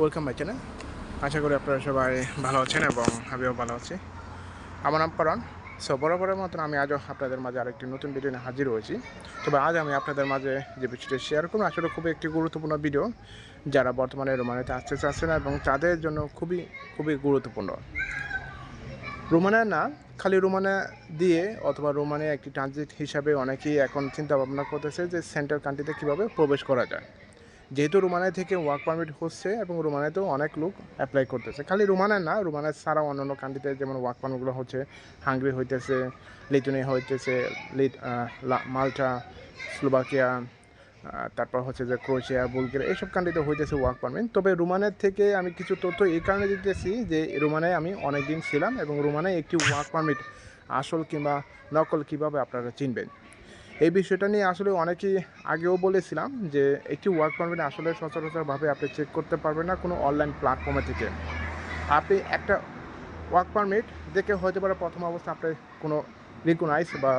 Welcome my channel আশা করি আপনারা সবাই ভালো আছেন এবং আমিও ভালো আছি। আমার নাম পরান। সো বরাবরের মতন আমি আজও আপনাদের মাঝে আরেকটি নতুন ভিডিও নিয়ে হাজির হয়েছি। তবে আজ আমি আপনাদের মাঝে যে বিষয়টি শেয়ার করব, আসলে খুবই একটি গুরুত্বপূর্ণ ভিডিও যারা বর্তমানে রোমানিতে আসতে চাচ্ছে না এবং তাদের জন্য খুবই খুবই গুরুত্বপূর্ণ। রোমানা না, খালি রোমানা দিয়ে অথবা রোমানে একটি ট্রানজিট হিসাবে অনেকেই এখন চিন্তা ভাবনা করতেছে যে সেন্ট্রাল কান্ট্রিতে কীভাবে প্রবেশ করা যায়। যেহেতু রোমানিয়া থেকে ওয়ার্ক পারমিট হচ্ছে এবং রোমানিয়াতেও অনেক লোক অ্যাপ্লাই করতেছে। খালি রোমানিয়া না রোমানিয়া ছাড়াও অন্যান্য কান্ট্রিতে যেমন ওয়ার্ক পারমিটগুলো হচ্ছে হাঙ্গরি হইতেছে লিথুনিয়া হইতেছে লিথ আহ, লা- মাল্টা স্লোভাকিয়া তারপর হচ্ছে যে ক্রোয়েশিয়া বুলগেরিয়া এইসব কান্ট্রিতে হইতেছে ওয়ার্ক পারমিট তবে রোমানের থেকে আমি কিছু তথ্য এই কারণে দিতেছি যে রোমানায় আমি অনেক দিন ছিলাম এবং রোমানায় একটি ওয়ার্ক পারমিট আসল কিংবা নকল কীভাবে আপনারা চিনবেন? এই বিষয়টা নিয়ে আসলে অনেকেই আগেও বলেছিলাম যে একটি ওয়ার্ক পারমিট আসলে সচরাচরভাবে আপনি চেক করতে পারবেন না কোনো অনলাইন প্ল্যাটফর্মে থেকে আপনি একটা ওয়ার্ক পারমিট দেখে হয়তো পারে প্রথম অবস্থা আপনি কোনো রিকগনাইজ বা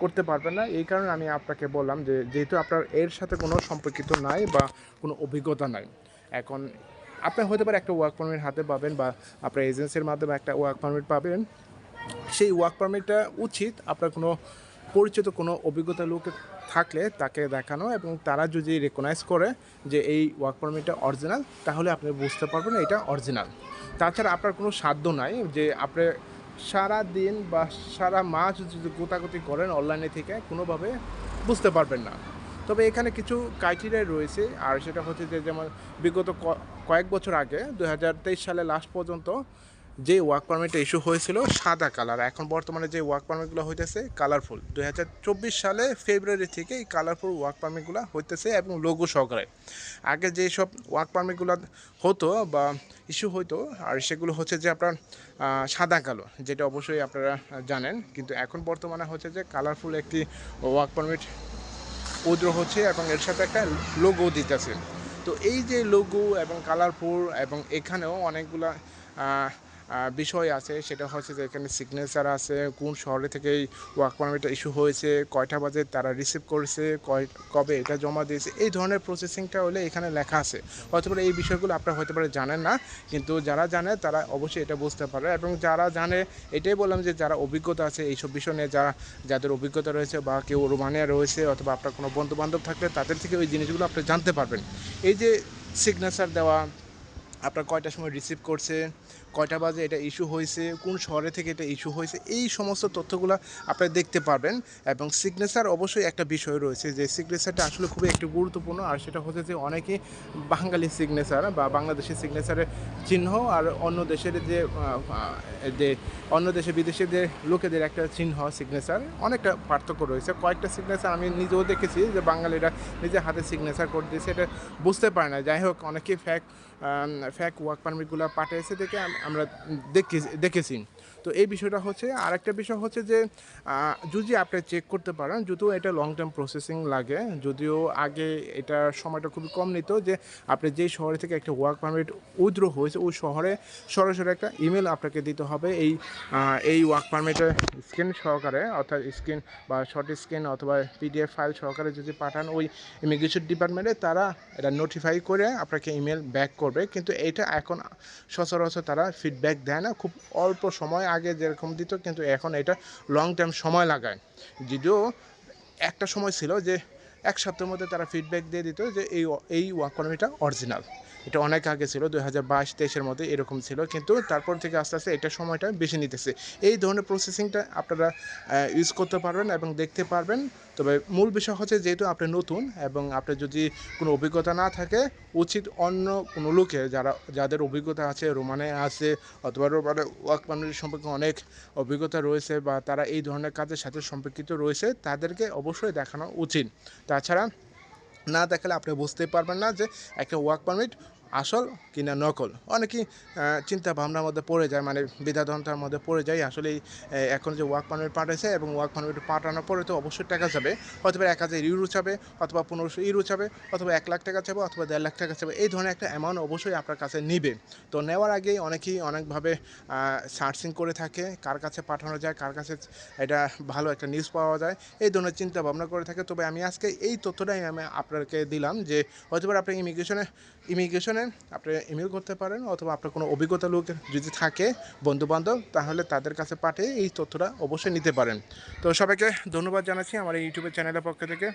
করতে পারবেন না। এই কারণে আমি আপনাকে বললাম যে যেহেতু আপনার এর সাথে কোনো সম্পর্কিত নাই বা কোনো অভিজ্ঞতা নাই, এখন আপনি হতে পারে একটা ওয়ার্ক পারমিট হাতে পাবেন বা আপনার এজেন্সির মাধ্যমে একটা ওয়ার্ক পারমিট পাবেন। সেই ওয়ার্ক পারমিটটা উচিত আপনার কোনো পরিচিত কোনো অভিজ্ঞতা লোক থাকলে তাকে দেখানো এবং তারা যদি রেকগনাইজ করে যে এই ওয়ার্ক পারমিটটা অরিজিনাল তাহলে আপনি বুঝতে পারবেন এটা অরিজিনাল তাছাড়া আপনার কোনো সাধ্য নাই যে আপনি সারা দিন বা সারা মাস যদি গোতাগুতি করেন অনলাইনে থেকে, কোনোভাবে বুঝতে পারবেন না। তবে এখানে কিছু ক্রাইটেরিয়া রয়েছে, আর সেটা হচ্ছে যে যেমন বিগত কয়েক বছর আগে দু হাজার তেইশ সালে লাস্ট পর্যন্ত যে ওয়ার্ক পারমিটটা ইস্যু হয়েছিল সাদা কালার এখন বর্তমানে যে ওয়ার্ক পারমিটগুলো হইতেছে কালারফুল দু হাজার চব্বিশ সালে ফেব্রুয়ারি থেকে এই কালারফুল ওয়ার্ক পারমিটগুলো হইতেছে এবং লোগো সহকারে। আগে যে সব ওয়ার্ক পারমিটগুলো হতো বা ইস্যু হতো আর সেগুলো হচ্ছে যে আপনার সাদা কালো, যেটা অবশ্যই আপনারা জানেন। কিন্তু এখন বর্তমানে হচ্ছে যে কালারফুল একটি ওয়ার্ক পারমিট উদ্র হচ্ছে এবং এর সাথে একটা লোগো দিতেছে। তো এই যে লোগো এবং কালারফুল এবং এখানেও অনেকগুলা বিষয় আছে, সেটা হচ্ছে যে এখানে সিগনেচার আছে, কোন শহরে থেকে এই ওয়ার্ক পারমিটটা ইস্যু হয়েছে, কয়টা বাজে তারা রিসিভ করেছে, কয়, কবে এটা জমা দিয়েছে, এই ধরনের প্রসেসিংটা হলে এখানে লেখা আছে। হয়তো পারে এই বিষয়গুলো আপনারা হতে পারে জানেন না, কিন্তু যারা জানে তারা অবশ্যই এটা বুঝতে পারে এবং যারা জানে, এটাই বললাম যে যারা অভিজ্ঞতা আছে এইসব বিষয় নিয়ে, যারা, যাদের অভিজ্ঞতা রয়েছে বা কেউ রোমানিয়া রয়েছে অথবা আপনার কোনো বন্ধু বান্ধব থাকলে তাদের থেকে ওই জিনিসগুলো আপনি জানতে পারবেন। এই যে সিগনেচার দেওয়া আপনার কয়টার সময় রিসিভ করছে, কয়টা বাজে এটা ইস্যু হয়েছে, কোন শহরে থেকে এটা ইস্যু হয়েছে, এই সমস্ত তথ্যগুলো আপনি দেখতে পারবেন এবং সিগনেচার অবশ্যই একটা বিষয় রয়েছে যে সিগনেচারটা আসলে খুবই একটু গুরুত্বপূর্ণ আর সেটা হচ্ছে যে অনেকে বাঙালি সিগনেচার বা বাংলাদেশের সিগনেচারের চিহ্ন আর অন্য দেশের যে যে অন্য দেশে বিদেশে যে লোকেদের একটা চিহ্ন সিগনেচার অনেকটা পার্থক্য রয়েছে। কয়েকটা সিগনেচার আমি নিজেও দেখেছি যে বাঙালিরা নিজে হাতে সিগনেচার করে দিয়েছে, এটা বুঝতে পারে না। যাই হোক, অনেকে ফ্যাক ফ্যাক ওয়ার্ক পারমিটগুলো পাঠিয়েছে দেখে আমরা দেখি দেখেছি। তো এই বিষয়টা হচ্ছে আর একটা বিষয় হচ্ছে যে যদি আপনি চেক করতে পারেন, যদিও এটা লং টার্ম প্রসেসিং লাগে, যদিও আগে এটা সময়টা খুবই কম নিত যে, আপনি যেই শহরে থেকে একটা ওয়ার্ক পারমিট উইথড্র হয়েছে, ওই শহরে সরাসরি একটা ইমেল আপনাকে দিতে হবে। এই এই ওয়ার্ক পারমিটের স্ক্রিন সহকারে, অর্থাৎ স্ক্রিন বা শর্ট স্ক্রিন অথবা পিডিএফ ফাইল সহকারে যদি পাঠান, ওই ইমিগ্রেশন ডিপার্টমেন্টে তারা এটা নোটিফাই করে, আপনাকে ইমেল ব্যাক করবে। কিন্তু এটা এখন সচরাচর তারা ফিডব্যাক দেয় না। খুব অল্প সময় আগে যেরকম দিত, কিন্তু এখন এটা লং টাইম সময় লাগায়। যদিও একটা সময় ছিল যে এক সপ্তাহের মধ্যে তারা ফিডব্যাক দিয়ে দিত যে এই এই ওয়াকনমিটা অরিজিনাল এটা অনেক আগে ছিল, দুই হাজার বাইশ, তেইশের মধ্যে এরকম ছিল। কিন্তু তারপর থেকে আস্তে আস্তে এটা সময়টা বেশি নিতেছে। এই ধরনের প্রসেসিংটা আপনারা ইউজ করতে পারবেন এবং দেখতে পারবেন। তবে মূল বিষয় হচ্ছে যেহেতু আপনি নতুন এবং আপনার যদি কোনো অভিজ্ঞতা না থাকে, উচিত অন্য কোনো লোকে যারা, যাদের অভিজ্ঞতা আছে, রোমানে আছে অথবা রোমানে ওয়ার্ক পারমিট সম্পর্কে অনেক অভিজ্ঞতা রয়েছে বা তারা এই ধরনের কাজের সাথে সম্পর্কিত রয়েছে, তাদেরকে অবশ্যই দেখানো উচিত। তাছাড়া না দেখালে আপনি বুঝতে পারবেন না যে একটা ওয়ার্ক পারমিট আসল কিনা নকল? অনেকেই চিন্তা ভাবনার মধ্যে পড়ে যায় মানে বিধাদন্তার মধ্যে পড়ে যায়। আসলে এখন যে ওয়ার্ক পারমিট পাঠাইছে এবং ওয়ার্ক পারমিট পাঠানোর পরে তো অবশ্যই টাকা যাবে। অথবা এক হাজার ইউরো চাবে অথবা পনেরোশো ইউরো চাবে অথবা এক লাখ টাকা চাবে অথবা দেড় লাখ টাকা চাবে এই ধরনের একটা অ্যামাউন্ট অবশ্যই আপনার কাছে নিবে। তো নেওয়ার আগেই অনেকেই অনেকভাবে সার্চিং করে থাকে, কার কাছে পাঠানো যায়, কার কাছে এটা ভালো একটা নিউজ পাওয়া যায়, এই ধরনের চিন্তা ভাবনা করে থাকে। তবে আমি আজকে এই তথ্যটাই আমি আপনাকে দিলাম যে হয়তো আপনি ইমিগ্রেশনে ইমিগ্রেশনে পারেন আপনি ইমেল করতে পারেন অথবা আপনার কোনো অভিজ্ঞতা লোক যদি থাকে, বন্ধুবান্ধব, তাহলে তাদের কাছে পাঠিয়ে এই তথ্যটা অবশ্যই নিতে পারেন। তো সবাইকে ধন্যবাদ জানাচ্ছি আমার এই ইউটিউবের চ্যানেলের পক্ষ থেকে।